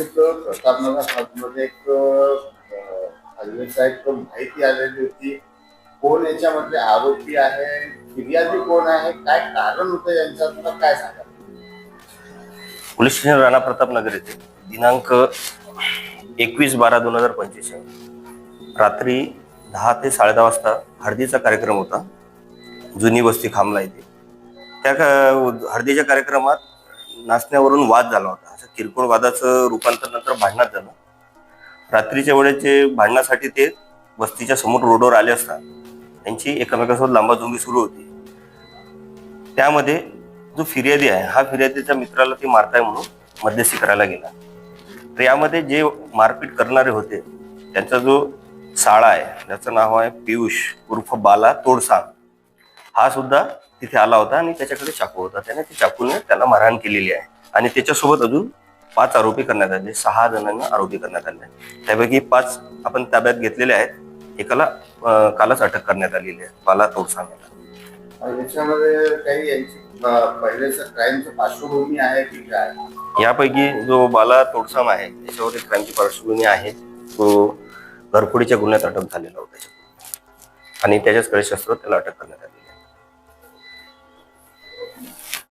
रात्रीच प्रतापनगर हॉस्पिटलमध्ये एक अं, साहेब माहिती आलेली होती. कोण याच्यामधले आरोपी आहे? फिर्यादी कोण आहे? काय कारण होतं यांचं काय सांगा पोलीस स्टेशन राणा प्रतापनगर येथे दिनांक एकवीस बारा दोन हजार पंचवीस रात्री दहा ते साडेदहा वाजता हळदीचा कार्यक्रम होता. जुनी वस्ती खामला येथे. त्या हळदीच्या कार्यक्रमात नाचण्यावरून वाद झाला होता. असं किरकोळ वादाचं रूपांतर नंतर भांडणात झालं. रात्रीच्या वेळेचे भांडणासाठी ते वस्तीच्या समोर रोडवर आले असता त्यांची एकमेकांसोबत लांबाजुंबी सुरू होती. त्यामध्ये जो फिर्यादी आहे हा फिर्यादीच्या मित्राला ती मारताय म्हणून मध्यस्थी करायला गेला. तर यामध्ये जे मारपीट करणारे होते त्यांचा जो साळा आहे त्याचं नाव आहे पियुष उर्फ बाला तोडसांग हा सुद्धा तिथे आला होता आणि त्याच्याकडे चाकू होता. त्याने ते चाकूने त्याला मारहाण केलेली आहे. आणि त्याच्यासोबत अजून पाच आरोपी करण्यात आले. सहा जणांना आरोपी करण्यात आले. त्यापैकी पाच आपण ताब्यात घेतलेले आहेत. एकाला कालच अटक करण्यात आलेली आहे. बाला तोडसांगला आणि याच्यामध्ये काही यांची अं, पहिलेच क्राईमचं पार्श्वभूमी आहे की काय? यापैकी जो बाला तोडसाम आहे त्याच्यावर एक क्राईमची पार्श्वभूमी आहे. तो घरफोडीच्या गुन्ह्यात अटक झालेला होता. आणि त्याच्याचकडे शस्त्र त्याला अटक करण्यात आली.